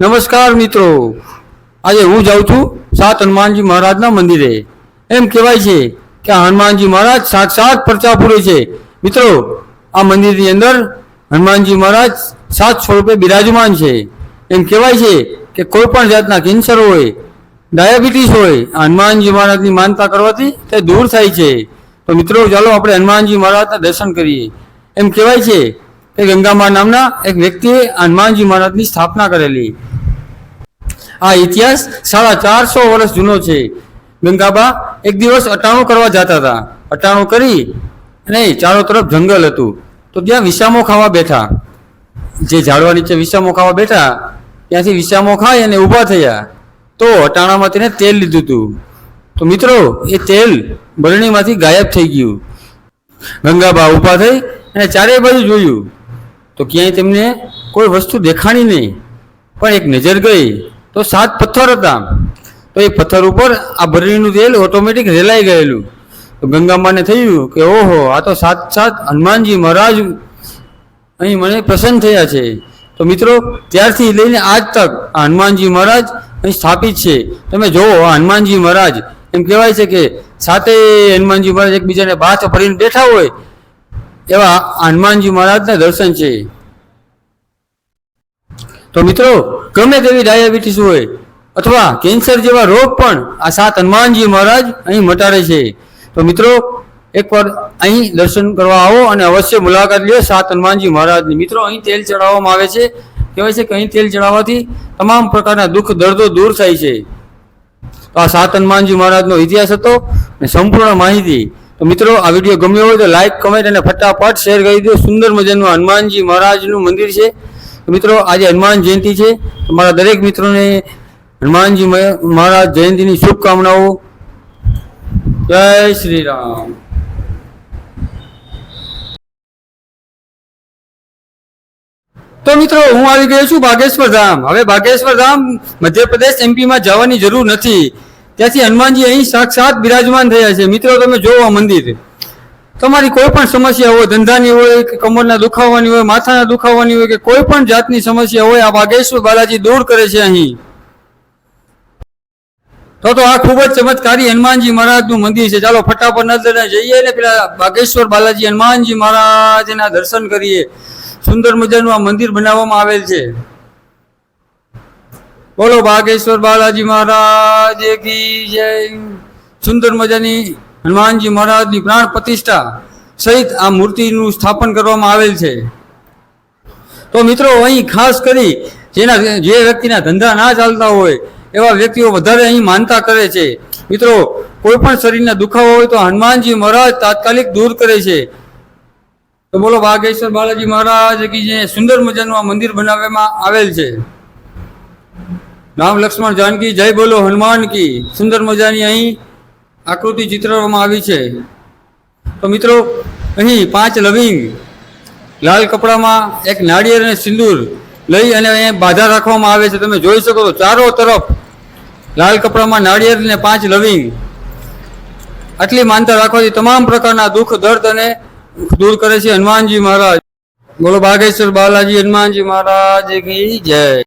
નમસ્કાર મિત્રો. આજે હું જાઉં છું સાત હનુમાનજી મહારાજના મંદિરે. એમ કહેવાય છે કે હનુમાનજી મહારાજ સાક્ષાત પરચા પૂરે છે. મિત્રો, આ મંદિરની અંદર હનુમાનજી મહારાજ સાત સ્વરૂપે બિરાજમાન છે. એમ કહેવાય છે કે કોઈ પણ જાતના કેન્સર હોય, ડાયાબિટીસ હોય હનુમાનજી મહારાજની માનતા કરવાથી તે દૂર થાય છે. તો મિત્રો, ચાલો આપણે હનુમાનજી મહારાજના દર્શન કરીએ. એમ કહેવાય છે કે ગંગામા નામના એક વ્યક્તિએ હનુમાનજી મહારાજની સ્થાપના કરેલી. આ ઇતિહાસ સાડા ચારસો વર્ષ જૂનો છે. ગંગાબા એક દિવસ અટાણું કરવા જતા હતા. અટાણું કરી અને ચારો તરફ જંગલ હતું. તો ત્યાં વિસામો ખાવા બેઠા. જે ઝાડવા નીચે વિસામો ખાવા બેઠા, ત્યાંથી વિસામો ખાઈ અને ઊભા થયા. તો અટાણામાં તેને તેલ લીધું હતું. તો મિત્રો, એ તેલ બરણીમાંથી ગાયબ થઈ ગયું. ગંગાબા ઊભા થઈ અને ચારેય બાજુ જોયું. તો ક્યાંય તેમને કોઈ વસ્તુ દેખાણી નહીં. પણ એક નજર ગઈ. તો સાત પથ્થર હતા. તો એ પથ્થર ઉપર આ ભરણીનું તેલ ઓટોમેટિક રેલાઈ ગયેલું. તો ગંગામાને થયું કે, ઓહો, આ તો સાત સાત હનુમાનજી મહારાજ અહીં મને પ્રસન્ન થયા છે. તો મિત્રો, ત્યારથી લઈને આજ તક આ હનુમાનજી મહારાજ અહીં સ્થાપિત છે. તમે આ હનુમાનજી મહારાજ એમ કહેવાય છે કે સાતે હનુમાનજી મહારાજ એકબીજાને બાથ ભરીને બેઠા હોય એવા હનુમાનજી મહારાજના દર્શન છે. તો મિત્રો, ગમે તેવી ડાયાબિટીસ હોય અથવા કેન્સર જેવા રોગ પણ આ સાત હનુમાનજી મહારાજ અહીં મટાડે છે. તો મિત્રો, એકવાર અહીં દર્શન કરવા આવો અને અવશ્ય મુલાકાત લ્યો સાત હનુમાનજી મહારાજની. મિત્રો, અહીં તેલ ચડાવવામાં આવે છે. કહેવાય છે કે અહીં તેલ ચડાવવાથી તમામ પ્રકારના દુઃખ, દર્દો દૂર થાય છે. તો આ સાત હનુમાનજી મહારાજનો ઇતિહાસ હતો અને સંપૂર્ણ માહિતી. તો મિત્રો, આ વીડિયો ગમ્યો હોય તો લાઈક, કમેન્ટ અને ફટાફટ શેર કરી દો. સુંદર મજાનું હનુમાનજી મહારાજનું મંદિર છે. મિત્રો, આજે હનુમાન જયંતિ છે. મારા દરેક મિત્રોને હનુમાનજી મહ- મહારાજ જયંતિની શુભકામનાઓ. જય શ્રી રામ તો મિત્રો, હું આવી ગયો છું બાગેશ્વર ધામ. હવે બાગેશ્વર ધામ મધ્યપ્રદેશ એમપીમાં જવાની જરૂર નથી. ત્યાંથી હનુમાનજી અહીં સાક્ષાત બિરાજમાન થયા છે. મિત્રો, તમે જોવો મંદિર. તમારી કોઈ પણ સમસ્યા હોય, ધંધાની હોય કે કમરના દુખાવાની હોય, માથાના દુખાવાની હોય કે કોઈ પણ જાતની સમસ્યા હોય, આ બાગેશ્વર બાલાજી દૂર કરે છે અહીં. તો તો આ ખૂબ જ ચમત્કારી હનુમાનજી મહારાજનું મંદિર છે. ચાલો ફટાફટ નજર જઈએ ને પેલા બાગેશ્વર બાલાજી હનુમાનજી મહારાજના દર્શન કરીએ. સુંદર મજાનું આ મંદિર બનાવવામાં આવેલ છે. બોલો બાગેશ્વર બાલાજી મહારાજ કી જય. સુંદર મજાની હનુમાનજી મહારાજની પ્રાણ પ્રતિષ્ઠા સહિત આ મૂર્તિનું સ્થાપન કરવામાં આવેલ છે. તો મિત્રો, અહીં ખાસ કરી જેના જે વ્યક્તિના ધંધા ના ચાલતા હોય, એવા વ્યક્તિઓ વધારે અહીં માનતા કરે છે. મિત્રો કોઈ પણ શરીરના દુખાવો હોય તો હનુમાનજી મહારાજ તાત્કાલિક દૂર કરે છે. તો બોલો બાગેશ્વર બાલાજી મહારાજ કી જે સુંદર મજાનું આ મંદિર બનાવવામાં આવેલ છે. રામ લક્ષ્મણ જાનકી, જય બોલો હનુમાન કી. સુંદર મજાની અહીં આકૃતિ ચિત્રવામાં આવી છે. તો મિત્રો, અહીં પાંચ લવિંગ. લાલ કપડામાં એક નાળિયેર અને સિંદૂર લઈ અને અહીંયા બાધા રાખવામાં આવે છે. તમે જોઈ શકો છો, ચારો તરફ લાલ કપડામાં નાળિયેર અને પાંચ લવિંગ. આટલી માનતા રાખવાથી તમામ પ્રકારના દુઃખ, દર્દ અને દૂર કરે છે હનુમાનજી મહારાજ. બોલો, બાગેશ્વર બાલાજી હનુમાનજી મહારાજ જય.